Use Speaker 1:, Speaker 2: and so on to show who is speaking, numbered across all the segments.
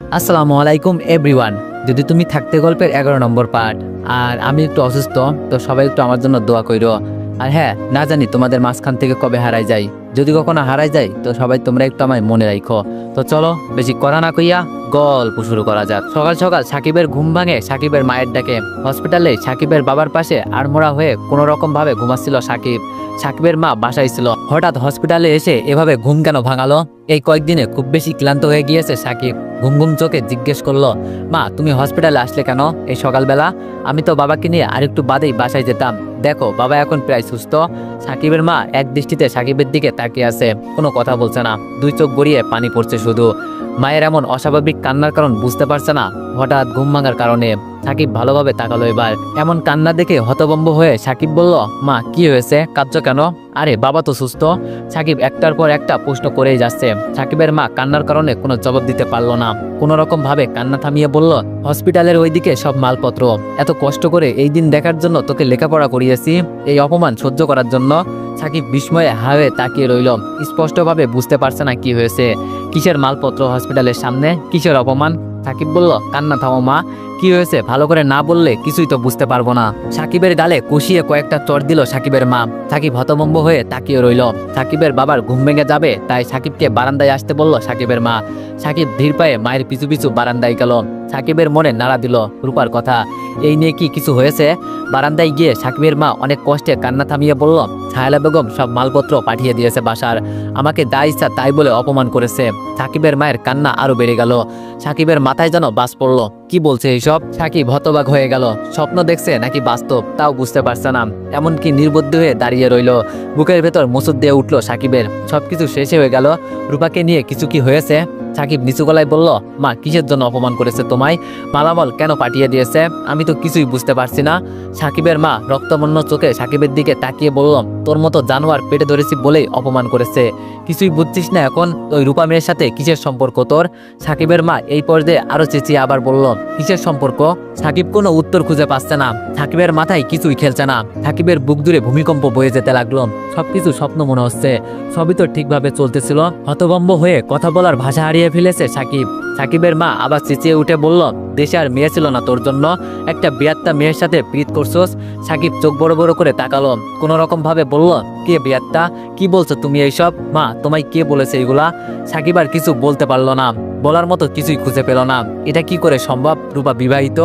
Speaker 1: আসসালামু আলাইকুম, এভরিওয়ান। যদি তুমি থাকতে গল্পের এগারো নম্বর পার্ট, আর আমি একটু অসুস্থ, তো সবাই একটু আমার জন্য দোয়া কইরো। আর হ্যাঁ না জানি তোমাদের মাঝখান থেকে কবে হারাই যাই। যদি কখনো হারাই যাই, তো সবাই তোমরা একটু আমায় মনে রাখো তো চলো, বেশি করা না কইয়া গল্প শুরু করা যাক। সকাল সকাল সাকিবের ঘুম ভাঙে সাকিবের মায়ের ডাকে। হসপিটালে সাকিবের বাবার পাশে আড়মোড়া হয়ে কোনো রকম ভাবে ঘুমাচ্ছিল সাকিব। সাকিবের মা বাসায় ছিল। হঠাৎ হসপিটালে এসে এভাবে ঘুম কেন ভাঙালো? এই কয়েকদিনে খুব বেশি ক্লান্ত হয়ে গিয়েছে সাকিব। ঘুম ঘুম চোখে জিজ্ঞেস করল, মা, তুমি হসপিটালে আসলে কেন এই সকালবেলা? আমি তো বাবাকে নিয়ে আরেকটু বাদেই বাসায় যেতাম। দেখো, বাবা এখন প্রায় সুস্থ। সাকিবের মা এক দৃষ্টিতে সাকিবের দিকে তাকিয়ে আছে, কোনো কথা বলছে না। দুই চোখ গড়িয়ে পানি পড়ছে শুধু। মায়ের এমন অস্বাভাবিক কান্নার কারণ বুঝতে পারছে না, হঠাৎ ঘুম ভাঙার কারণে। সাকিব ভালোভাবে তাকালো এবার। এমন কান্না দেখে হতবম্ব হয়ে সাকিব বলল, মা, কি হয়েছে? কাঁদছ কেন? আরে, বাবা তো সুস্থ। সাকিব একটার পর একটা প্রশ্ন করেই যাচ্ছে। সাকিবের মা কান্নার কারণে কোনো জবাব দিতে পারল না। কোনো রকম ভাবে কান্না থামিয়ে বলল, হসপিটালের ওইদিকে সব মালপত্র। এত কষ্ট করে এই দিন দেখার জন্য তোকে লেখাপড়া করিয়েছি। এই অপমান সহ্য করার জন্য। সাকিব বিস্ময়ে হাওয়ে তাকিয়ে রইল। স্পষ্টভাবে বুঝতে পারছে না কি হয়েছে। কিসের মালপত্র হসপিটালের সামনে? কিসের অপমান? সাকিব বলল, কান্না থামো মা, কি হয়েছে? ভালো করে না বললে কিছুই তো বুঝতে পারব না। সাকিবের গালে কষিয়ে কয়েকটা চর দিল সাকিবের মা। সাকিব হতভম্ব হয়ে তাকিয়ে রইল। সাকিবের বাবার ঘুম ভেঙে যাবে, তাই সাকিবকে বারান্দায় আসতে বলল সাকিবের মা। সাকিব ধীর পায়ে মায়ের পিছু পিছু বারান্দায় গেল। সাকিবের মনে নাড়া দিল রূপার কথা। এই নিয়ে কি কিছু হয়েছে? বারান্দায় গিয়ে সাকিবের মা অনেক কষ্টে কান্না থামিয়ে বলল, ছায়ালা বেগম সব মালপত্র পাঠিয়ে দিয়েছে বাসার। আমাকে দা ইচ্ছা তাই বলে অপমান করেছে। সাকিবের মায়ের কান্না আরও বেড়ে গেল। সাকিবের মাথায় যেন বাস পড়ল, কি বলছে এইসব? সাকিব হতবাক হয়ে গেল। স্বপ্ন দেখছে নাকি বাস্তব, তাও বুঝতে পারছে না। এমনকি নির্বুদ্ধ হয়ে দাঁড়িয়ে রইল। বুকের ভেতর মুসুদ দিয়ে উঠল সাকিবের। সবকিছু শেষে হয়ে গেল। রূপাকে নিয়ে কিছু কি হয়েছে? সাকিব নিচু গলায় বলল, মা, কিসের জন্য অপমান করেছে তোমায়? মালামাল কেন পাঠিয়ে দিয়েছে? আমি তো কিছুই বুঝতে পারছি না। সাকিবের মা রক্তবর্ণ চোখে সাকিবের দিকে তাকিয়ে বলল তোর মতো জানোয়ার পেটে ধরেছি বলেই অপমান করেছে। কিছুই বুঝছিস না এখন? ওই রূপা মেয়ের সাথে কিসের সম্পর্ক তোর? সাকিবের মা এই পর্যায়ে আরও চেঁচিয়ে আবার বলল, কিসের সম্পর্ক? সাকিব কোনো উত্তর খুঁজে পাচ্ছে না। সাকিবের মাথায় কিছুই খেলছে না। সাকিবের বুক দূরে ভূমিকম্প বয়ে যেতে লাগল। সবকিছু স্বপ্ন মনে হচ্ছে। সবই তো ঠিকভাবে চলতেছিল। হতভম্ব হয়ে কথা বলার ভাষা হারিয়ে ফেলেছে সাকিব। সাকিবের মা আবার চেঁচিয়ে উঠে বলল, দেশে আর মেয়ে ছিল না তোর জন্য। একটা বিয়াত্তা মেয়ের সাথে প্রীত করছোস। সাকিব চোখ বড় বড় করে তাকালো কোনো রকম ভাবে বলল, কে বিয়াত্তা? কি বলছো তুমি এইসব? মা, তোমায় কে বলেছে এগুলা? সাকিব আর কিছু বলতে পারল না, বলার মতো কিছুই খুঁজে পেল না। এটা কি করে সম্ভব? রূপা বিবাহিত?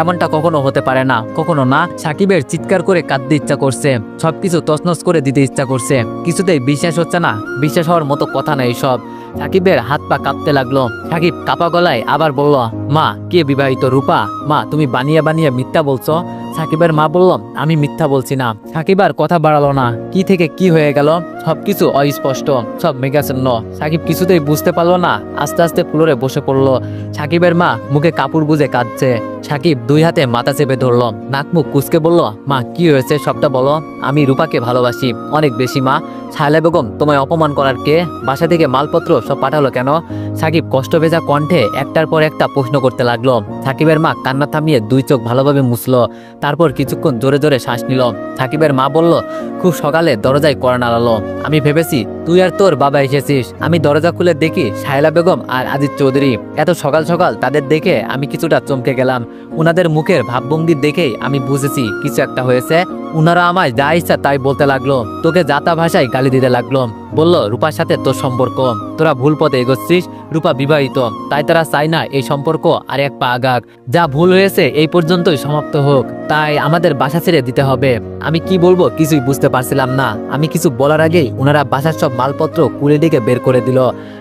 Speaker 1: এমনটা কখনো হতে পারে না, কখনো না। সাকিবের চিৎকার করে কাঁদতে ইচ্ছা করছে, সবকিছু তছনছ করে দিতে ইচ্ছা করছে। কিছুতেই বিশ্বাস হচ্ছে না, বিশ্বাস হওয়ার মতো কথা না সব সাকিবের হাত পা কাঁপতে লাগল। সাকিব কাপা গলায় আবার বলল, মা, কে বিবাহিত রূপা? মা, তুমি বানিয়ে বানিয়ে মিথ্যা বলছো। সাকিবের মা বলল, আমি মিথ্যা বলছি না। সাকিব আর কথা বাড়ালো না। কি থেকে কি হয়ে গেল? সবকিছু অস্পষ্ট, সব মেঘাচ্ছন্ন। সাকিব কিছুতেই বুঝতে পারল না। আস্তে আস্তে ফ্লোরে বসে পড়ল। সাকিবের মা মুখে কাপড় গুজে কাঁদছে। সাকিব দুই হাতে মাথা চেপে ধরলো। নাক মুখ কুচকে বলল, মা, কি হয়েছে সবটা বলো? আমি রূপাকে ভালোবাসি। অনেক বেশি, মা। ছায়ালা বেগম, তোমায় অপমান করার কে? বাসা থেকে মালপত্র সব পাঠালো কেন? সাকিব কষ্ট ভেজা কণ্ঠে একটার পর একটা প্রশ্ন করতে লাগল। সাকিবের মা কান্না থামিয়ে দুই চোখ ভালোভাবে মুছলো। তারপর কিছুক্ষণ জোরে জোরে শ্বাস নিল। সাকিবের মা বলল খুব সকালে দরজায় কড়া নাড়ালো আমি ভেবেছি, তুই আর তোর বাবা এসেছিস। আমি দরজা খুলে দেখি শায়লা বেগম আর আজিজ চৌধুরী। এত সকাল সকাল তাদের দেখে আমি কিছুটা চমকে গেলাম। উনাদের মুখের ভাবভঙ্গি দেখেই আমি বুঝেছি, কিছু একটা হয়েছে। উনারা আমায় যা ইচ্ছা তাই বলতে লাগল। তোকে যাতা ভাষায় গালি দিতে লাগল। বলল, রূপার সাথে তোর সম্পর্ক। তোরা ভুল পথে এগোচ্ছিস। রূপা বিবাহিত। তাই তারা চায় না এই সম্পর্ক আর এক পা আগাক। যা ভুল হয়েছে এই পর্যন্তই সমাপ্ত হোক। তাই আমাদের বাসা ছেড়ে দিতে হবে। আমি কি বলব কিছুই বুঝতে পারছিলাম না। আমি কিছু বলার আগেই ওনারা বাসার সব মালপত্র কুলে ডেকে বের করে দিল।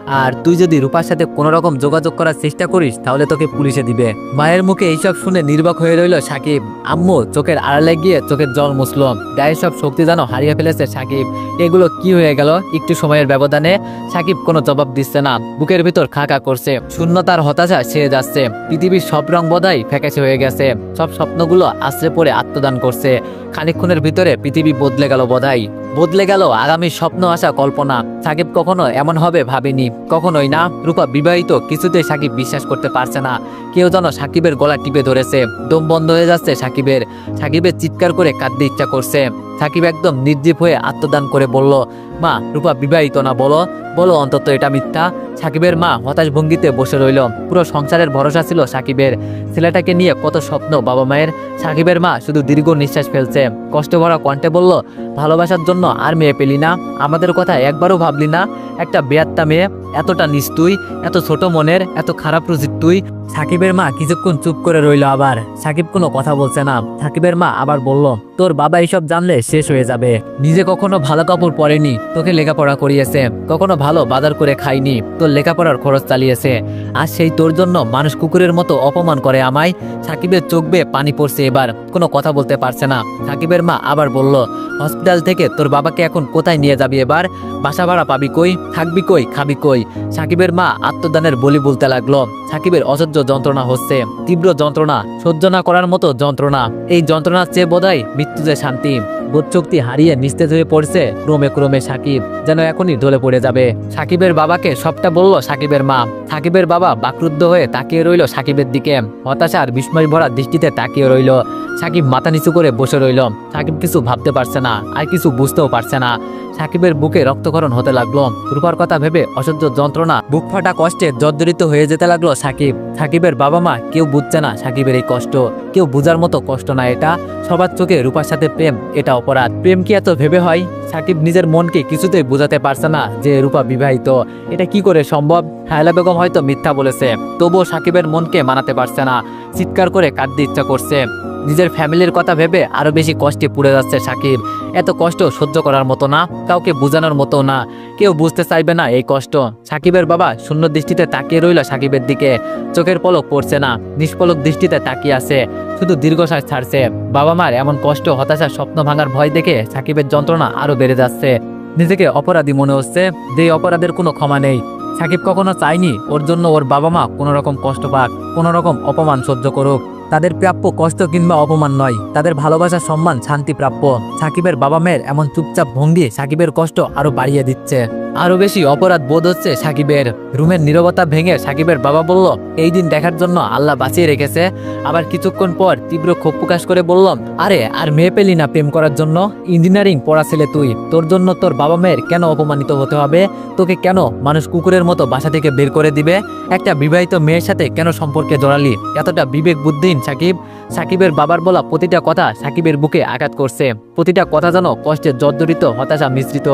Speaker 1: আর তুই যদি রূপার সাথে কোনো রকম যোগাযোগ করার চেষ্টা করিস, তাহলে তোকে পুলিশে দিবে। মায়ের মুখে এইসব শুনে নির্বাক হয়ে রইল সাকিব। আম্মু, চোখের আড়ালে গিয়ে চোখের জল মুছলো। গায়ের সব শক্তি যেন হারিয়ে ফেলেছে সাকিব। এগুলো কি হয়ে গেল? একটু সময়ের ব্যবধানে সাকিব কোনো জবাব দিচ্ছে না। বুকের ভিতর খাকা করছে। শূন্যতার হতাশা ছেড়ে যাচ্ছে। পৃথিবীর সব রং বদাই ফ্যাকাশে হয়ে গেছে। সব স্বপ্নগুলো আশ্রে পড়ে আত্মদান করছে। খানিক্ষণের ভিতরে পৃথিবী বদলে গেল। বধাই বদলে গেল আগামী স্বপ্ন আসা কল্পনা। সাকিব কখনো এমন হবে ভাবেনি। কখনোই না। রূপা বিবাহিত কিছুতেই সাকিব বিশ্বাস করতে পারছে না। কেউ যেন সাকিবের গলা টিপে ধরেছে। দম বন্ধ হয়ে যাচ্ছে সাকিবের। সাকিবের চিৎকার করে কাঁদতে ইচ্ছা করছে। সাকিব একদম নির্জীব হয়ে আত্মদান করে বলল, মা, রূপা, বিবাহিত না, বলো। বলো অন্তত এটা মিথ্যা। সাকিবের মা হতাশ ভঙ্গিতে বসে রইল। পুরো সংসারের ভরসা ছিল সাকিবের। ছেলেটাকে নিয়ে কত স্বপ্ন বাবা মায়ের। সাকিবের মা শুধু দীর্ঘ নিঃশ্বাস ফেলছে। কষ্ট ভরা কণ্ঠে বলল, ভালোবাসার জন্য আর মেয়ে পেলি না। আমাদের কথা একবারও ভাবলি না। একটা বেয়াত্তা মেয়ে, এতটা নিস্তুই, এত ছোট মনের, এত খারাপ রুচির তুই। সাকিবের মা কিছুক্ষণ চুপ করে রইল আবার। সাকিব কোনো কথা বলছে না। সাকিবের মা আবার বলল, তোর বাবা এইসব জানলে শেষ হয়ে যাবে। নিজে কখনো ভালো কাপড় পরেনি। তোকে লেখাপড়া করিয়েছে। কখনো ভালো বাজার করে খাইনি। তোর লেখাপড়ার খরচ চালিয়েছে। আর সেই তোর জন্য মানুষ কুকুরের মতো অপমান করে আমায়। সাকিবের চোখ বেয়ে পানি পড়ছে এবার। কোনো কথা বলতে পারছে না। সাকিবের মা আবার বলল, হসপিটাল থেকে তোর বাবাকে এখন কোথায় নিয়ে যাবি এবার? বাসা ভাড়া পাবি কই? থাকবি কই? খাবি কই? সাকিবের মা আত্মদানের বলি বলতে লাগল। সাকিবের অসহ্য যন্ত্রণা হচ্ছে। তীব্র যন্ত্রণা সহ্য না করার মতো যন্ত্রণা। এই যন্ত্রণার চেয়ে বোধহয় মৃত্যুতে শান্তি। বোধশক্তি হারিয়ে নিস্তেজ হয়ে পড়ছে ক্রমে ক্রমে সাকিব, যেন এখনই ঢলে পড়ে যাবে। সাকিবের বাবাকে সবটা বলল সাকিবের মা। সাকিবের বাবা বাকরুদ্ধ হয়ে তাকিয়ে রইল সাকিবের দিকে। হতাশা আর বিস্ময় ভরা দৃষ্টিতে তাকিয়ে রইল। সাকিব মাথা নিচু করে বসে রইল। সাকিব কিছু ভাবতে পারছে না, আর কিছু বুঝতেও পারছে না। সাকিবের বুকে রক্তকরণ হতে লাগল। রূপার কথা ভেবে অসহ্য যন্ত্রণা, বুক ফাটা কষ্টে জর্জরিত হয়ে যেতে লাগল সাকিব। সাকিবের বাবা মা কেউ বুঝছে না সাকিবের এই কষ্ট। কেউ বুঝার মতো কষ্ট না এটা। সবার চোখে রূপার সাথে প্রেম, এটা অপরাধ। প্রেম কি এত ভেবে হয়? সাকিব নিজের মনকে কিছুতেই বোঝাতে পারছে না যে রূপা বিবাহিত। এটা কি করে সম্ভব? হায়লা বেগম হয়তো মিথ্যা বলেছে। তবুও সাকিবের মনকে মানাতে পারছে না। চিৎকার করে কাঁদতে ইচ্ছা করছে। নিজের ফ্যামিলির কথা ভেবে আরও বেশি কষ্টে পুড়ে যাচ্ছে সাকিব। এত কষ্ট সহ্য করার মতো না, কাউকে বোঝানোর মতো না। কেউ বুঝতে চাইবে না এই কষ্ট। সাকিবের বাবা শূন্য দৃষ্টিতে তাকিয়ে রইল সাকিবের দিকে। চোখের পলক পড়ছে না, নিষ্পলক দৃষ্টিতে তাকিয়ে আছে। শুধু দীর্ঘশ্বাস ছাড়ছে। বাবা মার এমন কষ্ট, হতাশা, স্বপ্ন ভাঙার ভয় দেখে সাকিবের যন্ত্রণা আরও বেড়ে যাচ্ছে। নিজেকে অপরাধী মনে হচ্ছে, যে অপরাধের কোনো ক্ষমা নেই। সাকিব কখনো চায়নি, ওর জন্য ওর বাবা মা কোনো রকম কষ্ট পাক কোনো রকম অপমান সহ্য করুক। তাদের প্রাপ্য কষ্ট কিংবা অপমান নয়। তাদের ভালোবাসা, সম্মান, শান্তি প্রাপ্য। সাকিবের বাবা মেয়ের এমন চুপচাপ ভঙ্গি সাকিবের কষ্ট আরও বাড়িয়ে দিচ্ছে। আরও বেশি অপরাধ বোধ হচ্ছে সাকিবের। রুমের নীরবতা ভেঙে সাকিবের বাবা বলল, এই দিন দেখার জন্য আল্লাহ বাঁচিয়ে রেখেছে। আবার কিছুক্ষণ পর তীব্র ক্ষোভ প্রকাশ করে বললাম, আরে, আর মেয়ে পেলি না প্রেম করার জন্য? ইঞ্জিনিয়ারিং পড়া ছেলে তুই। তোর জন্য তোর বাবা মেয়ের কেন অপমানিত হতে হবে? তোকে কেন মানুষ কুকুরের মতো বাসা থেকে বের করে দিবে? একটা বিবাহিত মেয়ের সাথে কেন সম্পর্কে জড়ালি? এতটা বিবেক বুদ্ধিহীন সাকিব। সাকিবের বাবার বলা প্রতিটা কথা সাকিবের বুকে আঘাত করছে। প্রতিটা কথা যেন কষ্টে জর্জরিত, হতাশা মিশ্রিত।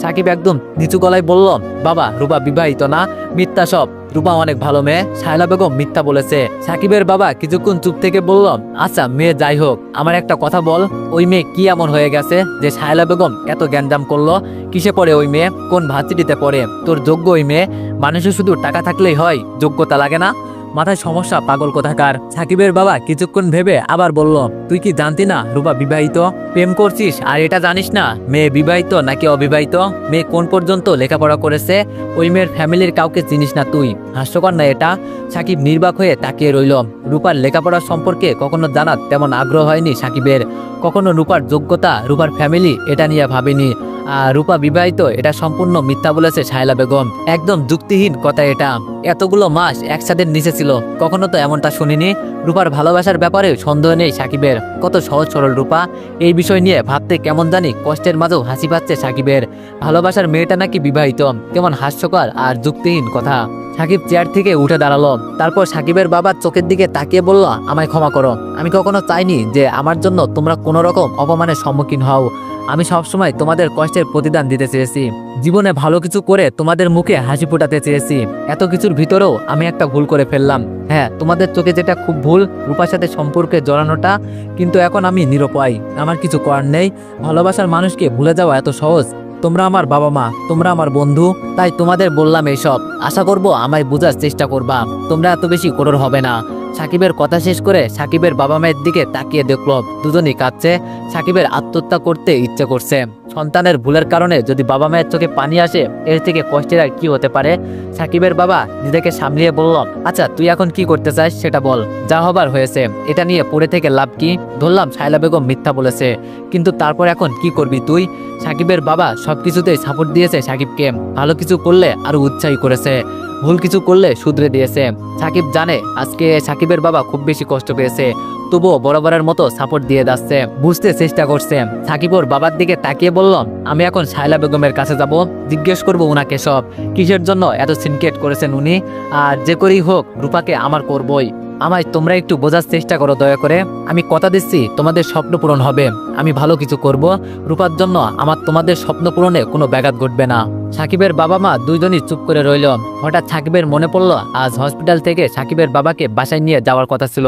Speaker 1: সাকিব একদম নিচু গলায় বলল, বাবা রুবা বিবাহিত না? মিথ্যা সব। রূপা অনেক ভালো মেয়ে। সাইলা বেগম মিথ্যা বলেছে। সাকিবের বাবা কিছুক্ষণ চুপ থেকে বলল আচ্ছা মেয়ে যাই হোক। আমার একটা কথা বল, ওই মেয়ে কি এমন হয়ে গেছে যে সাইলা বেগম এত জ্ঞানজাম করল? কিসে পড়ে ওই মেয়ে? কোন ভাতৃটিতে পড়ে? তোর যোগ্য ওই মেয়ে? মানুষের শুধু টাকা থাকলেই হয়, যোগ্যতা লাগে না? মাথায় সমস্যা, পাগল কোথাকার। সাকিবের বাবা কিছুক্ষণ ভেবে আবার বলল, তুই কি জানতি না রূপা বিবাহিত? প্রেম করছিস? আর এটা জানিস না, মেয়ে বিবাহিত নাকি অবিবাহিত? মেয়ে কোন পর্যন্ত লেখাপড়া করেছে? ওই মেয়ের ফ্যামিলির কাউকে চিনিস না তুই। হাস্যকর না এটা। সাকিব নির্বাক হয়ে তাকিয়ে রইল। রূপার লেখাপড়া সম্পর্কে কখনো জানার তেমন আগ্রহ হয়নি সাকিবের। কখনো রূপার যোগ্যতা, রূপার ফ্যামিলি এটা নিয়ে ভাবেনি। আর রূপা বিবাহিত, এটা সম্পূর্ণ মিথ্যা বলেছে শায়লা বেগম। একদম যুক্তিহীন কথা এটা। এতগুলো মাস একসাথে নিচে ছিল। কখনো তো এমনটা শুনিনি। রূপার ভালোবাসার ব্যাপারে সন্দেহ নেই সাকিবের। কত সহজ সরল রূপা। এই বিষয় নিয়ে ভাবতে কেমন জানি কষ্টের মাঝেও হাসি পাচ্ছে সাকিবের। ভালোবাসার মেয়েটা নাকি বিবাহিত। কেমন হাস্যকর আর যুক্তিহীন কথা। সাকিব চেয়ার থেকে উঠে দাঁড়াল। তারপর সাকিবের বাবার চোখের দিকে তাকিয়ে বলল, আমায় ক্ষমা করো। আমি কখনো চাইনি যে আমার জন্য তোমরা কোনো রকম অপমানের সম্মুখীন হও। আমি সবসময় তোমাদের কষ্টের প্রতিদান দিতে চেয়েছি। জীবনে ভালো কিছু করে তোমাদের মুখে হাসি ফোটাতে চেয়েছি। এত কিছুর ভিতরেও আমি একটা ভুল করে ফেললাম। হ্যাঁ তোমাদের চোখে যেটা খুব ভুল, রূপার সাথে সম্পর্কে জড়ানোটা, কিন্তু এখন আমি নিরুপায়। আমার কিছু করার নেই। ভালোবাসার মানুষকে ভুলে যাওয়া এত সহজ। তোমরা আমার বাবা মা, তোমরা আমার বন্ধু, তাই তোমাদের বললাম এসব। আশা করব আমায় বোঝার চেষ্টা করবা। তোমরা এত বেশি কঠোর হবে না। সাকিবের কথা শেষ করে সাকিবের বাবা মায়ের দিকে তাকিয়ে দেখল, দুজনই কাঁদছে, সাকিবের আত্মহত্যা করতে ইচ্ছে করছে। সন্তানের ভুলের কারণে যদি বাবা মায়ের চোখে পানি আসে, এর থেকে কষ্টের আর কি হতে পারে? সাকিবের বাবা নিজেকে সামলিয়ে বলল আচ্ছা তুই এখন কি করতে চাস সেটা বল, যা হবার হয়েছে। এটা নিয়ে পড়ে থেকে লাভ কি? ধরলাম, শায়লা বেগম মিথ্যা বলেছে। কিন্তু তারপর এখন কি করবি তুই? সাকিবের বাবা সবকিছুতেই সাপোর্ট দিয়েছে সাকিবকে। ভালো কিছু করলে আরও উৎসাহী করেছে। ভুল কিছু করলে শুধরে দিয়েছে। সাকিব জানে, আজকে সাকিবের বাবা খুব বেশি কষ্ট পেয়েছে। তবুও বরাবরের মতো সাপোর্ট দিয়ে যাচ্ছে, বুঝতে চেষ্টা করছে। সাকিব ওর বাবার দিকে তাকিয়ে বলল, আমি এখন শায়লা বেগমের কাছে যাব, জিজ্ঞেস করব উনাকে সব। কিসের জন্য এত সিনকেট করেছেন উনি? আর যে করেই হোক, রূপাকে আমার করবই। আমায় তোমরা একটু বোঝার চেষ্টা করো দয়া করে। আমি কথা দিচ্ছি, তোমাদের স্বপ্ন পূরণ হবে। আমি ভালো কিছু করব। রূপার জন্য আমার তোমাদের স্বপ্ন পূরণে কোনো ব্যাঘাত ঘটবে না। সাকিবের বাবা মা দুইজনই চুপ করে রইল। হঠাৎ সাকিবের মনে পড়ল, আজ হসপিটাল থেকে সাকিবের বাবাকে বাসায় নিয়ে যাওয়ার কথা ছিল।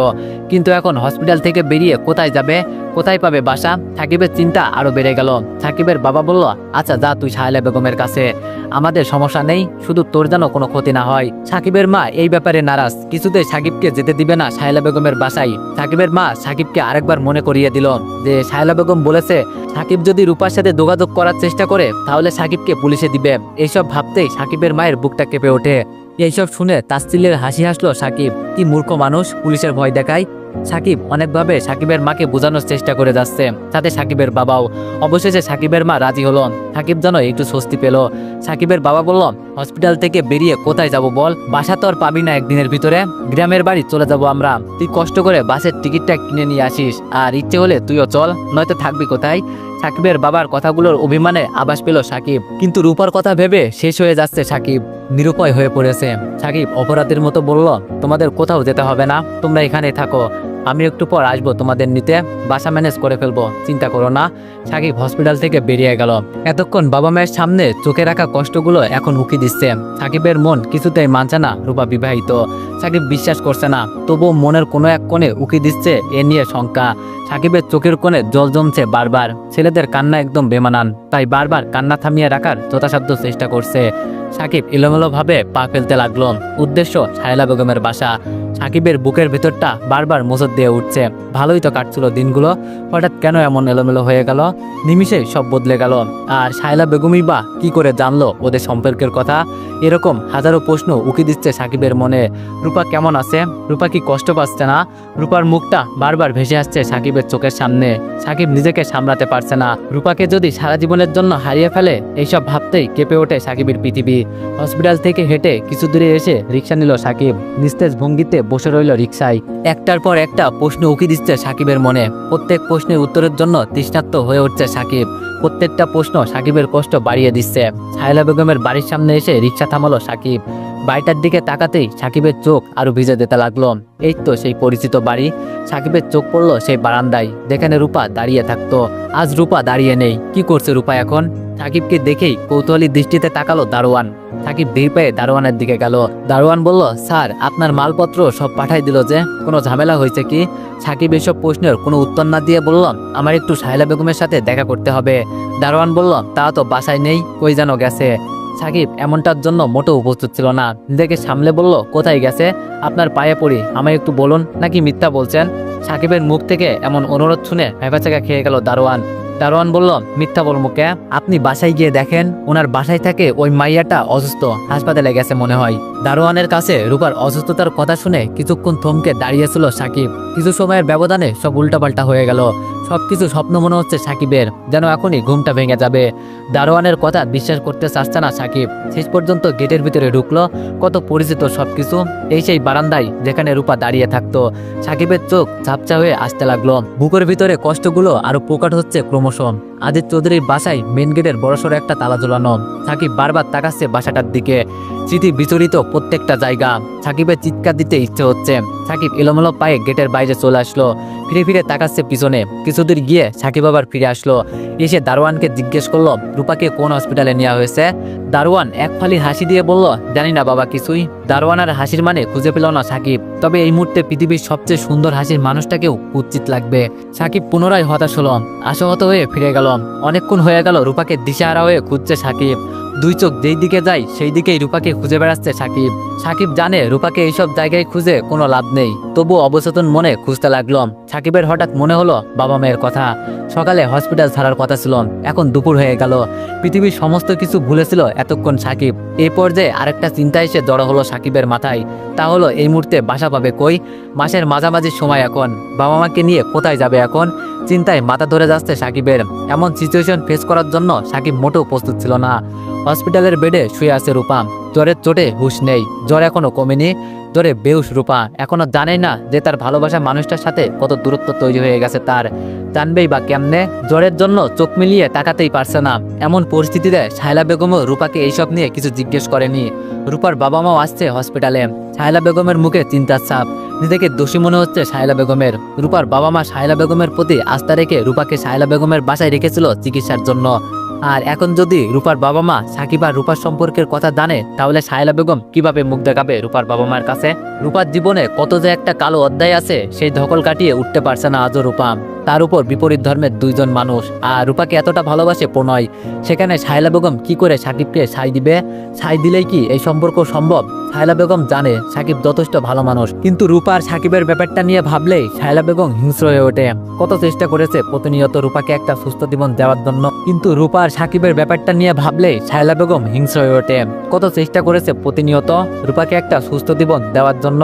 Speaker 1: কিন্তু এখন হসপিটাল থেকে বেরিয়ে কোথায় যাবে, কোথায় পাবে বাসা, সাকিবের চিন্তা আরও বেড়ে গেল। সাকিবের বাবা বলল আচ্ছা যা তুই সাহেলা বেগমের কাছে। আমাদের সমস্যা নেই, শুধু তোর যেন কোনো ক্ষতি না হয়। সাকিবের মা এই ব্যাপারে নারাজ। কিছুতে সাকিবকে যেতে দিবে না সাহেলা বেগমের বাসায়। সাকিবের মা সাকিবকে আরেকবার মনে করিয়ে দিল যে সাহেলা বেগম বলেছে, সাকিব যদি রূপার সাথে যোগাযোগ করার চেষ্টা করে, তাহলে সাকিবকে পুলিশে দিবে। এইসব ভাবতেই সাকিবের মায়ের বুকটা কেঁপে ওঠে। এইসব শুনে তাসতিলের হাসি হাসলো সাকিব। কি মূর্খ মানুষ, পুলিশের ভয় দেখায়। সাকিব অনেকভাবে সাকিবের মাকে বোঝানোর চেষ্টা করে যাচ্ছে, সাথে সাকিবের বাবাও। অবশেষে সাকিবের মা রাজি হলো। সাকিব যেন একটু স্বস্তি পেল। সাকিবের বাবা বলল, হসপিটাল থেকে বেরিয়ে কোথায় যাব বল? বাসা তো আর পাবি না একদিনের ভিতরে। গ্রামের বাড়ি চলে যাব আমরা। তুই কষ্ট করে বাসের টিকিটটা কিনে নিয়ে আসিস। আর ইচ্ছে হলে তুইও চল, নয়তো থাকবি কোথায়? সাকিবের বাবার কথাগুলোর অভিমানে আবাস পেল সাকিব। কিন্তু রূপার কথা ভেবে শেষ হয়ে যাচ্ছে সাকিব। নিরুপায় হয়ে পড়েছে। সাকিব অপরাধের মতো বলল, তোমাদের কোথাও যেতে হবে না। তোমরা এখানে থাকো। আমি একটু পর আসব তোমাদের নিতে। বাসা ম্যানেজ করে ফেলব, চিন্তা করো না। সাকিব হসপিটাল থেকে বেরিয়ে গেল। এতক্ষণ বাবা মায়ের সামনে চোখে রাখা কষ্টগুলো এখন উকি দিচ্ছে। সাকিবের মন কিছুতেই মানছে না রূপা বিবাহিত। সাকিব বিশ্বাস করছে না তবু মনের কোনো এক কোণে উকি দিচ্ছে এ নিয়ে শঙ্কা। সাকিবের চোখের কোণে জল জমছে বারবার। ছেলেদের কান্না একদম বেমানান, তাই বারবার কান্না থামিয়ে রাখার যথাসাধ্য চেষ্টা করছে। সাকিব এলোমেলোভাবে পা ফেলতে লাগল। উদ্দেশ্য সাহেলা বেগমের বাসা। সাকিবের বুকের ভেতরটা বারবার মোচর দিয়ে উঠছে। ভালোই তো কাটছিল দিনগুলো। হঠাৎ কেন এমন এলোমেলো হয়ে গেল? নিমিষে সব বদলে গেল। আর সাহেলা বেগমই বা কি করে জানলো ওদের সম্পর্কের কথা? এরকম হাজারো প্রশ্ন উকি দিচ্ছে সাকিবের মনে। রূপা কেমন আছে? রূপা কি কষ্ট পাচ্ছে না? রূপার মুখটা বারবার ভেসে আসছে সাকিবের চোখের সামনে। সাকিব নিজেকে সামলাতে পারছে না। রূপাকে যদি সারা জীবনের জন্য হারিয়ে ফেলে, এইসব ভাবতেই কেঁপে ওঠে সাকিবের পৃথিবী। হসপিটাল থেকে হেঁটে কিছু দূরে এসে রিক্সা নিল সাকিব। নিস্তেজ ভঙ্গিতে বসে রইল রিক্সায় একটার পর একটা প্রশ্ন উকি দিচ্ছে সাকিবের মনে। প্রত্যেক প্রশ্নের উত্তরের জন্য তৃষ্ণাত্ম হয়ে উঠছে সাকিব। প্রত্যেকটা প্রশ্ন সাকিবের কষ্ট বাড়িয়ে দিচ্ছে। সাহেলা বেগমের বাড়ির সামনে এসে রিক্সা থামালো সাকিব। বাড়িটার দিকে তাকাতেই সাকিবের চোখ আরও ভিজে যেতে লাগল। এই তো সেই পরিচিত বাড়ি। সাকিবের চোখ পড়ল সেই বারান্দায়। যেখানে রূপা দাঁড়িয়ে থাকতো। আজ রূপা দাঁড়িয়ে নেই। কি করছে রূপা এখন? সাকিবকে দেখেই কৌতূহলী দৃষ্টিতে তাকালো দারোয়ান। সাকিব ধীর পেয়ে দারোয়ানের দিকে গেল। দারোয়ান বলল, স্যার, আপনার মালপত্র সব পাঠাই দিল যে, কোনো ঝামেলা হয়েছে কি? সাকিব এসব প্রশ্নের কোনো উত্তর না দিয়ে বলল, আমার একটু সাহেলা বেগমের সাথে দেখা করতে হবে। দারোয়ান বলল, তা তো বাসায় নেই, কই যেন গেছে? সাকিব এমনটার জন্য মোটেও উপস্থিত ছিল না। নিজেকে সামলে বলল, কোথায় গেছে? আপনার পায়ে পড়ি, আমায় একটু বলুন, নাকি মিথ্যা বলছেন? সাকিবের মুখ থেকে এমন অনুরোধ শুনে ভেবাচাকা খেয়ে গেল দারোয়ান। দারোয়ান বলল, মিথ্যা বল মুখে আপনি বাসায় গিয়ে দেখেন, ওনার বাসায় থাকে ওই মাইয়াটা অসুস্থ, হাসপাতালে গেছে মনে হয়। দারোয়ানের কাছে রূপার অসুস্থতার কথা শুনে কিছুক্ষণ থমকে দাঁড়িয়েছিল সাকিব। কিছু সময়ের ব্যবধানে সব উল্টাপাল্টা হয়ে গেল। সবকিছু স্বপ্ন মনে হচ্ছে সাকিবের, যেন এখনই ঘুমটা ভেঙে যাবে। দারোয়ানের কথা বিশ্বাস করতে চাচ্ছে না সাকিব। শেষ পর্যন্ত গেটের ভিতরে ঢুকলো, কত পরিচিত সবকিছু। এই সেই বারান্দায় যেখানে রূপা দাঁড়িয়ে থাকতো। সাকিবের চোখ ঝাপচা হয়ে আসতে লাগল। বুকের ভিতরে কষ্টগুলো আরও প্রকাট হচ্ছে ক্রমশ। আদিত চৌধুরীর বাসায় মেন গেটের বড়সড় একটা তালা ঝোলানো সাকিব বারবার তাকাচ্ছে বাসাটার দিকে। স্মৃতি বিচরিত প্রত্যেকটা জায়গা। সাকিবের চিৎকার দিতে ইচ্ছে হচ্ছে। সাকিব এলোমেলো পায়ে গেটের বাইরে চলে আসলো। ফিরে ফিরে তাকাচ্ছে পিছনে। কিছুদূর গিয়ে সাকিব আবার ফিরে আসলো। এসে দারোয়ানকে জিজ্ঞেস করল, রূপাকে কোন হসপিটালে নেওয়া হয়েছে? দারোয়ান এক ফালি হাসি দিয়ে বলল, জানি না বাবা কিছুই। দারোয়ান আর হাসির মানে খুঁজে পেল না সাকিব। তবে এই মুহূর্তে পৃথিবীর সবচেয়ে সুন্দর হাসির মানুষটাকেও উচিত লাগবে। সাকিব পুনরায় হতাশ হল। আশাহত হয়ে ফিরে গেল। অনেকক্ষণ হয়ে গেল রূপাকে দিশাহারা হয়ে খুঁজছে সাকিব। দুই চোখ যেই দিকে যায়, সেই দিকেই রূপাকে খুঁজে বেড়াচ্ছে সাকিব। সাকিব জানে রূপাকে এইসব জায়গায় খুঁজে কোনো লাভ নেই। তবু অবচেতন মনে খুঁজতে লাগল সাকিবের হঠাৎ মনে হলো, বাবা মায়ের কথা। সকালে হসপিটাল ছাড়ার কথা ছিল। এখন দুপুর হয়ে গেল। পৃথিবীর সমস্ত কিছু ভুলেছিল এতক্ষণ সাকিব। এই পর্যায়ে আরেকটা চিন্তা এসে জড়ো হলো সাকিবের মাথায়। তা হলো, এই মুহূর্তে বাসা পাবে কই? মাসের মাঝামাঝি সময় এখন। বাবা মাকে নিয়ে কোথায় যাবে এখন? চিন্তায় মাথা ধরে যাচ্ছে সাকিবের। এমন সিচুয়েশন ফেস করার জন্য সাকিব মোটেও প্রস্তুত ছিল না। হসপিটালের বেডে শুয়ে আছে রূপা। জ্বরের চোটে হুশ নেই। জ্বর এখনও কমেনি। জ্বরে বেউস রূপা। এখনও জানেই না যে তার ভালোবাসা মানুষটার সাথে কত দূরত্ব তৈরি হয়ে গেছে তার। জানবেই বা কেমনে? জ্বরের জন্য চোখ মিলিয়ে তাকাতেই পারছে না। এমন পরিস্থিতিতে শায়লা বেগমও রূপাকে এইসব নিয়ে কিছু জিজ্ঞেস করেনি। রূপার বাবা মাও আসছে হসপিটালে। শায়লা বেগমের মুখে চিন্তার ছাপ। নিজেকে দোষী মনে হচ্ছে শায়লা বেগমের। রূপার বাবা মা শায়লা বেগমের প্রতি আস্থা রেখে রূপাকে শায়লা বেগমের বাসায় রেখেছিল চিকিৎসার জন্য। আর এখন যদি রূপার বাবা মা সাকিব আর রূপার সম্পর্কের কথা জানে, তাহলে সায়লা বেগম কীভাবে মুখ দেখাবে রূপার বাবা মার কাছে? রূপার জীবনে কত যে একটা কালো অধ্যায় আছে, সেই ধকল কাটিয়ে উঠতে পারছে না আজও রূপাম তার উপর বিপরীত ধর্মের দুইজন মানুষ, আর রূপাকে এতটা ভালোবাসে প্রণয়। সেখানে শায়লা বেগম কি করে সাকিবকে সাই দিবে? সাই দিলেই কি এই সম্পর্ক সম্ভব? শায়লা বেগম জানে সাকিব যথেষ্ট ভালো মানুষ। কিন্তু রূপার সাকিবের ব্যাপারটা নিয়ে ভাবলেই শায়লা বেগম হিংস্র হয়ে ওঠে। কত চেষ্টা করেছে প্রতিনিয়ত রূপাকে একটা সুস্থ জীবন দেওয়ার জন্য। কিন্তু রূপার সাকিবের ব্যাপারটা নিয়ে ভাবলেই শায়লা বেগম হিংস্র হয়ে ওঠে। কত চেষ্টা করেছে প্রতিনিয়ত রূপাকে একটা সুস্থ জীবন দেওয়ার জন্য।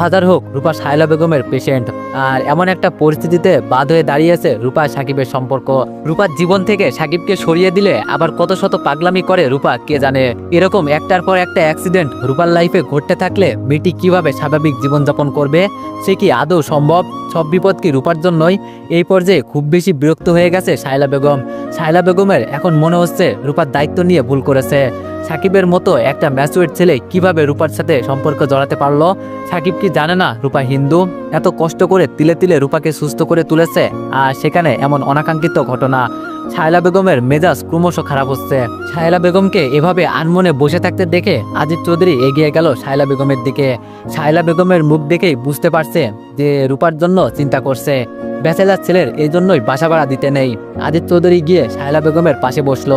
Speaker 1: হাজার হোক রূপা শায়লা বেগমের পেশেন্ট আর এমন একটা পরিস্থিতিতে বাদ হয়ে দাঁড়িয়েছে রূপা সাকিবের সম্পর্ক। রূপার জীবন থেকে সাকিবকে সরিয়ে দিলে আবার কত শত পাগলামি করে রূপা, কে জানে? এরকম একটার পর একটা অ্যাক্সিডেন্ট রূপার লাইফে ঘটতে থাকলে মেয়েটি কীভাবে স্বাভাবিক জীবনযাপন করবে, সে কি আদৌ সম্ভব? সব বিপদ কি রূপার জন্যই? এই পর্যায়ে খুব বেশি বিরক্ত হয়ে গেছে শায়লা বেগম। শায়লা বেগমের এখন মনে হচ্ছে রূপার দায়িত্ব নিয়ে ভুল করেছে। সাকিবের মতো একটা ম্যাচুয়ের ছেলে কীভাবে রূপার সাথে সম্পর্ক জড়াতে পারল? সাকিব কি জানে না রূপা হিন্দু? এত কষ্ট করে তিলে তিলে রূপাকে সুস্থ করে তুলেছে, আর সেখানে এমন অনাকাঙ্ক্ষিত ঘটনা। শায়লা বেগমের মেজাজ ক্রমশ খারাপ হচ্ছে। শায়লা বেগমকে এভাবে আনমনে বসে থাকতে দেখে আজিত চৌধুরী এগিয়ে গেল শায়লা বেগমের দিকে। শায়লা বেগমের মুখ দেখেই বুঝতে পারছে যে রূপার জন্য চিন্তা করছে। ব্যাচেলার ছেলের এই জন্যই বাসা ভাড়া দিতে নেই। আদিত চৌধুরী গিয়ে শায়লা বেগমের পাশে বসল।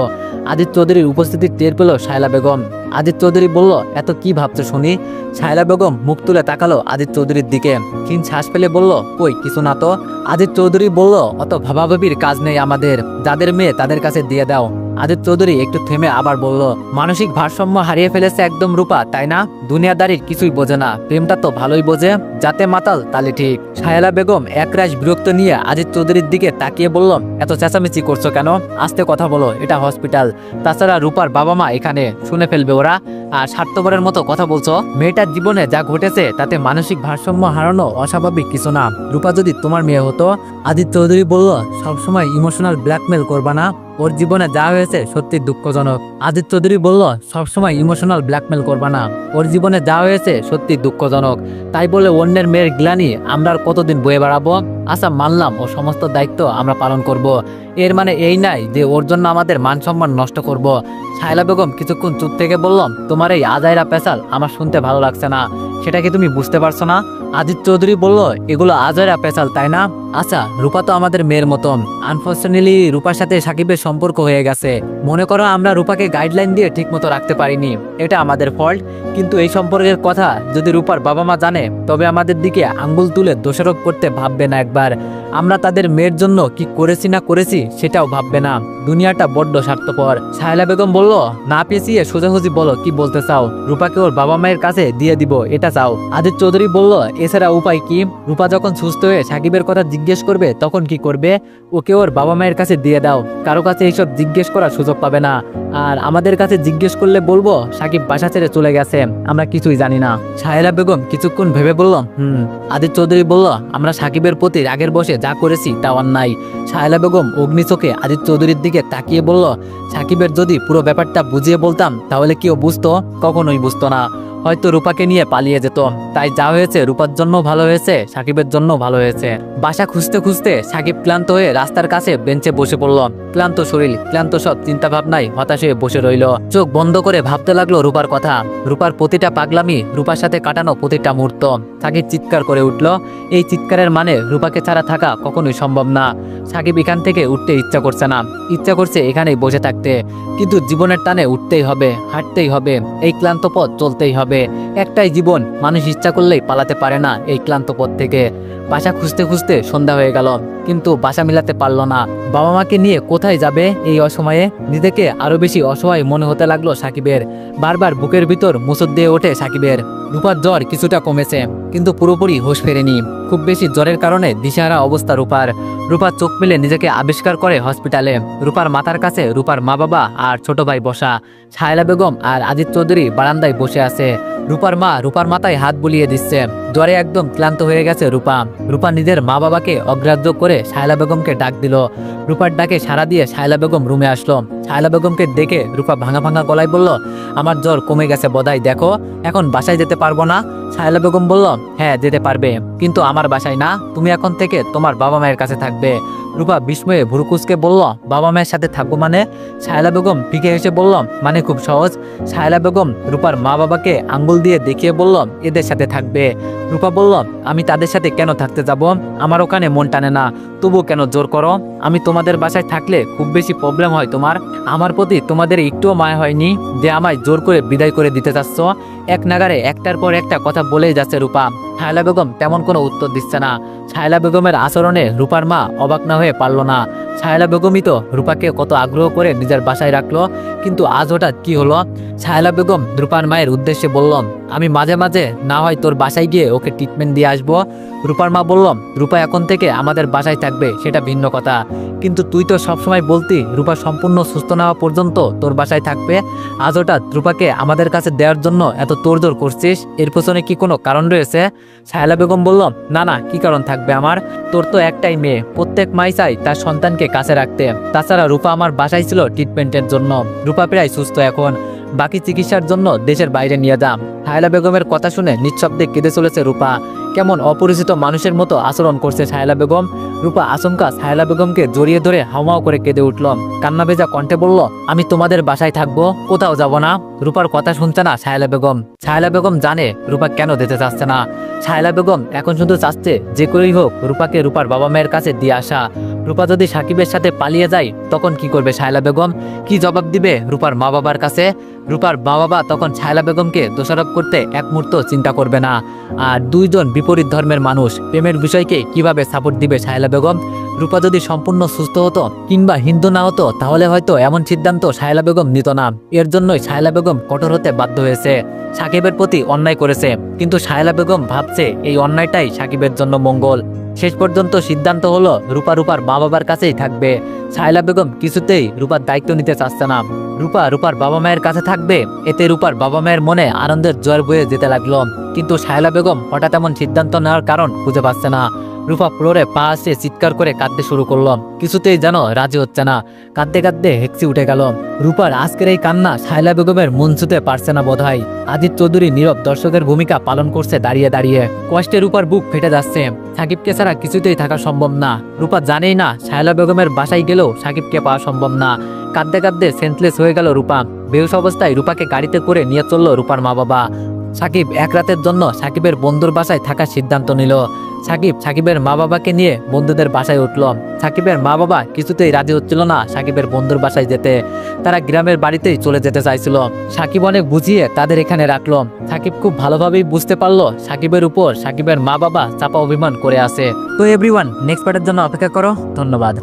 Speaker 1: আদিত চৌধুরীর উপস্থিতি টের পেল শায়লা বেগম। আদিত চৌধুরী বলল, এত কি ভাবছ শুনি? শায়লা বেগম মুখ তুলে তাকালো আদিত চৌধুরীর দিকে। ক্ষীণ শ্বাস পেলে বলল, কই, কিছু না তো? আদিত চৌধুরী বলল, অত ভাবাভাবির কাজ নেই আমাদের। যাদের মেয়ে তাদের কাছে দিয়ে দাও। আদিত চৌধুরী একটু থেমে আবার বলল, মানসিক ভারসাম্য হারিয়ে ফেলেছে একদম রূপা, তাই না? দুনিয়াদারির কিছুই বোঝে না। প্রেমটা তো ভালোই বোঝে। যাতে মাতাল তালে ঠিক। শায়লা বেগম একরাশ বিরক্ত নিয়ে আজিত চৌধুরীর দিকে তাকিয়ে বলল, এত চেঁচামেচি করছ কেন? আস্তে কথা বলো, এটা হসপিটাল। তাছাড়া রূপার বাবা মা এখানে, শুনে ফেলবে ওরা। আর স্বার্থপরের মতো কথা বলছো? মেয়েটার জীবনে যা ঘটেছে, তাতে মানসিক ভারসাম্য হারানো অস্বাভাবিক কিছু না। রূপা যদি তোমার মেয়ে হতো? আদিত চৌধুরী বলল, সবসময় ইমোশনাল ব্ল্যাকমেল করবা না। ওর জীবনে যা হয়েছে সত্যি দুঃখজনক। আদিত্য চৌধুরী বলল, সবসময় ইমোশনাল ব্ল্যাকমেল করবা না। ওর জীবনে যা হয়েছে সত্যি দুঃখজনক। তাই বলে অন্যের মেয়ের গ্লানি আমরা আর কতদিন বয়ে বেড়াবো? আচ্ছা মানলাম, ও সমস্ত দায়িত্ব আমরা পালন করব। এর মানে এই নাই যে ওর জন্য আমাদের মান সম্মান নষ্ট করব। শায়লা বেগম, কিছুক্ষণ চুপ থেকে বললাম, তোমার এই আজাইরা পেশাল আমার শুনতে ভালো লাগছে না। সেটা কি তুমি বুঝতে পারছ না? আদিত চৌধুরী বলল, এগুলো আজাইরা পেশাল, তাই না? আচ্ছা রূপা তো আমাদের মেয়ের মতন। আনফর্চুনেটলি রূপার সাথে সাকিবের সম্পর্ক হয়ে গেছে। মনে করো আমরা রূপাকে গাইডলাইন দিয়ে ঠিক মতো রাখতে পারিনি। এটা আমাদের ফল্ট কিন্তু এই সম্পর্কের কথা যদি রূপার বাবা মা জানে, তবে আমাদের দিকে আঙ্গুল তুলে দোষারোপ করতে ভাববে না একবার। আমরা তাদের মেয়ের জন্য কি করেছি না করেছি সেটাও ভাববে না। দুনিয়াটা বড্ড স্বার্থপর। সাহেলা বেগম বলল, না পেঁচিয়ে সোজাসুজি বলো, কি বলতে চাও? রূপাকে ওর বাবা মায়ের কাছে দিয়ে দিব, এটা চাও। আদিত চৌধুরী বলল, এছাড়া উপায় কি? রূপা যখন সুস্থ হয়ে সাকিবের কথা জিজ্ঞেস করবে, তখন কি করবে? ওকে ওর বাবা মায়ের কাছে দিয়ে দাও। কারও কাছে এইসব জিজ্ঞেস করার সুযোগ পাবে না। আর আমাদের কাছে জিজ্ঞেস করলে বলব, সাকিব বাসা ছেড়ে চলে গেছে। আমরা কিছুই জানি না। সাহেলা বেগম কিছুক্ষণ ভেবে বললাম হুম। আদিত চৌধুরী বলল, আমরা সাকিবের প্রতি রাগের বসে যা করেছি তা অন্যায়। সাহেলা বেগম অগ্নিচোখে আদিত্য চৌধুরীর দিকে তাকিয়ে বলল, সাকিবের যদি পুরো ব্যাপারটা বুঝিয়ে বলতাম, তাহলে কেউ বুঝতো, কখনোই বুঝতো না। হয়তো রূপাকে নিয়ে পালিয়ে যেত। তাই যা হয়েছে রূপার জন্য ভালো হয়েছে, সাকিবের জন্য ভালো হয়েছে। বাসা খুঁজতে খুঁজতে সাকিব ক্লান্ত হয়ে রাস্তার কাছে বেঞ্চে বসে পড়ল। ক্লান্ত শরীর, ক্লান্ত সব চিন্তা ভাবনায় হতাশ হয়ে বসে রইল। চোখ বন্ধ করে ভাবতে লাগল রূপার কথা। রূপার প্রতিটা পাগলামি রূপার সাথে কাটানো প্রতিটা মুহূর্ত। সাকিব চিৎকার করে উঠল, এই চিৎকারের মানে রূপাকে ছাড়া থাকা কখনোই সম্ভব না। সাকিব এখান থেকে উঠতে ইচ্ছা করছে না। ইচ্ছা করছে এখানেই বসে থাকতে। কিন্তু জীবনের টানে উঠতেই হবে, হাঁটতেই হবে, এই ক্লান্ত পথ চলতেই হবে। একটাই জীবন, মানুষ ইচ্ছা করলেই পালাতে পারে না এই ক্লান্ত পথ থেকে। বাসা খুঁজতে খুঁজতে সন্ধ্যা হয়ে গেল, কিন্তু বাসা মিলাতে পারল না। বাবা মাকে নিয়ে কোথায় যাবে এই অসময়ে? নিজেকে আরও বেশি অসহায় মনে হতে লাগল সাকিবের। বারবার বুকের ভিতর মুসুদ দিয়ে ওঠে সাকিবের। রূপার জ্বর কিছুটা কমেছে। কিন্তু পুরোপুরি হোশ ফেরেনি। খুব বেশি জ্বরের কারণে দিশাহারা অবস্থা রূপার। রূপার চোখ মেলে নিজেকে আবিষ্কার করে হসপিটালে। রূপার মাথার কাছে রূপার মা বাবা আর ছোট ভাই বসা। ছায়লা বেগম আর আজিত চৌধুরী বারান্দায় বসে আছে। রূপার মা রূপার মাথায় হাত বুলিয়ে দিচ্ছে। জ্বরে একদম ক্লান্ত হয়ে গেছে রূপা। রূপা নিজের মা বাবাকে অগ্রাহ্য করে শায়লা বেগমকে ডাক দিল। রূপার ডাকে সারা দিয়ে শায়লা বেগম রুমে আসলো। শায়লা বেগমকে দেখে রূপা ভাঙা ভাঙা গলায় বলল, আমার জ্বর কমে গেছে বদাই, দেখো, এখন বাসায় যেতে পারব না? শায়লা বেগম বলল হ্যাঁ যেতে পারবে, কিন্তু আমার বাসায় না, তুমি এখন থেকে তোমার বাবা মায়ের কাছে থাকবে। রূপা বিস্ময়ে ভুরুকুসকে বলল, বাবা মায়ের সাথে থাকব মানে? শায়লা বেগম ফিকে এসে বলল মানে খুব সহজ। শায়লা বেগম রূপার মা বাবাকে আঙ্গুল দিয়ে দেখিয়ে বলল, এদের সাথে থাকবে। রূপা বলল, আমি তাদের সাথে কেন থাকতে যাব? আমার ওখানে মন টানে না। তবু কেন জোর করো? আমি তোমাদের বাসায় থাকলে খুব বেশি প্রবলেম হয় তোমার। আমার প্রতি তোমাদের একটুও মায়া হয়নি যে আমায় জোর করে বিদায় করে দিতে চাচ্ছ? এক নাগারে একটার পর একটা কথা বলেই যাচ্ছে রূপা। ছায়লা বেগম তেমন কোনো উত্তর দিচ্ছে না। ছায়লা বেগমের আচরণে রূপার মা অবাক না হয়ে পারল না। ছায়লা বেগমই তো রূপাকে কত আগ্রহ করে নিজের বাসায় রাখল, কিন্তু আজ হঠাৎ কি হলো? ছায়লা বেগম রূপার মায়ের উদ্দেশ্যে বললাম আমি মাঝে মাঝে না হয় তোর বাসায় গিয়ে ওকে ট্রিটমেন্ট দিয়ে আসব। রূপার মা বললাম রূপা এখন থেকে আমাদের বাসায় থাকবে, সেটা ভিন্ন কথা। কিন্তু তুই তো সবসময় বলতি, রূপা সম্পূর্ণ সুস্থ না হওয়া পর্যন্ত তোর বাসায় থাকবে। আজ হঠাৎ রূপাকে আমাদের কাছে দেওয়ার জন্য এত তোড়জোড় করছিস, এর পেছনে কি কোনো কারণ রয়েছে? সায়লা বেগম বলল, না না, কি কারণ থাকবে আমার? তোর তো একটাই মেয়ে, প্রত্যেক মাই চাই তার সন্তানকে কাছে রাখতে। তাছাড়া রূপা আমার বাসায় ছিল ট্রিটমেন্টের জন্য। রূপা প্রায় সুস্থ এখন। বাকি চিকিৎসার জন্য দেশের বাইরে নিয়ে যান। হায়লা বেগমের কথা শুনে নিঃশব্দে কেঁদে চলেছে রূপা। কেমন অপরিচিত মানুষের মতো আচরণ করছে সায়লা বেগম। রূপা আচমকা সায়লা বেগমকে জড়িয়ে ধরে হাওমাও করে কেঁদে উঠল। কান্না ভেজা কণ্ঠে বলল, আমি তোমাদের বাসায় থাকব, কোথাও যাব না। রূপার কথা শুনছে না সায়লা বেগম। সায়লা বেগম জানে রূপা কেন দিতে চাচ্ছে না। সায়লা বেগম এখন শুধু চাচ্ছে যে করেই হোক রূপাকে রূপার বাবা মায়ের কাছে দিয়ে আসা। রূপা যদি সাকিবের সাথে পালিয়ে যায়, তখন কি করবে সায়লা বেগম? কি জবাব দিবে রূপার মা বাবার কাছে? রূপার মা বাবা তখন ছায়লা বেগমকে দোষারোপ করতে এক মুহূর্ত চিন্তা করবে না। আর দুইজন বিপরীত ধর্মের মানুষ প্রেমের বিষয়কে কীভাবে সাপোর্ট দিবে সায়লা বেগম? রূপা যদি সম্পূর্ণ সুস্থ হতো কিংবা হিন্দু না হতো, তাহলে হয়তো এমন সিদ্ধান্ত সায়লা বেগম নিত না। এর জন্যই সায়লা বেগম কঠোর হতে বাধ্য হয়েছে। সাকিবের প্রতি অন্যায় করেছে। কিন্তু সায়লা বেগম ভাবছে এই অন্যায়টাই সাকিবের জন্য মঙ্গল। শেষ পর্যন্ত সিদ্ধান্ত হলো রূপা রূপার মা বাবার কাছেই থাকবে। সায়লা বেগম কিছুতেই রূপার দায়িত্ব নিতে চাচ্ছে না। রূপা, রূপার বাবা মায়ের কাছে থাকবে। এতে রূপার বাবা মায়ের মনে আনন্দের জোয়ার বয়ে যেতে লাগল। কিন্তু সায়লা বেগম হঠাৎ এমন সিদ্ধান্ত নেওয়ার কারণ খুঁজে পাচ্ছে না। রূপা ফ্লোরে পা আসে চিৎকার করে কাঁদতে শুরু করলাম কিছুতেই যেন রাজি হচ্ছে না। কাঁদতে কাঁদতে হেক্সি উঠে গেল। রূপার আজকের এই কান্না সায়লা বেগমের মন ছুতে পারছে না বোধ হয় আদিত চৌধুরী নীরব দর্শকের ভূমিকা পালন করছে দাঁড়িয়ে দাঁড়িয়ে। কষ্টে রূপার বুক ফেটে যাচ্ছে। সাকিবকে ছাড়া কিছুতেই থাকা সম্ভব না। রূপা জানেই না সায়লা বেগমের বাসায় গেলেও সাকিবকে পাওয়া সম্ভব না। কাঁদতে কাঁদতে সেন্সলেস হয়ে গেল রূপা। বেহুশ অবস্থায় রূপাকে গাড়িতে করে নিয়ে চলল রূপার মা বাবা সাকিব এক রাতের জন্য সাকিবের বন্ধুর বাসায় থাকার সিদ্ধান্ত নিল। সাকিব সাকিবের মা বাবাকে নিয়ে বন্ধুদের বাসায় উঠল। সাকিবের মা বাবা কিছুতেই রাজি হচ্ছিল না সাকিবের বন্ধুর বাসায় যেতে। তারা গ্রামের বাড়িতেই চলে যেতে চাইছিল। সাকিব অনেক বুঝিয়ে তাদের এখানে রাখল। সাকিব খুব ভালোভাবেই বুঝতে পারল সাকিবের উপর সাকিবের মা বাবা চাপা অভিমান করে আছে। তো এভরিওয়ান নেক্সট পার্টের জন্য অপেক্ষা করো। ধন্যবাদ।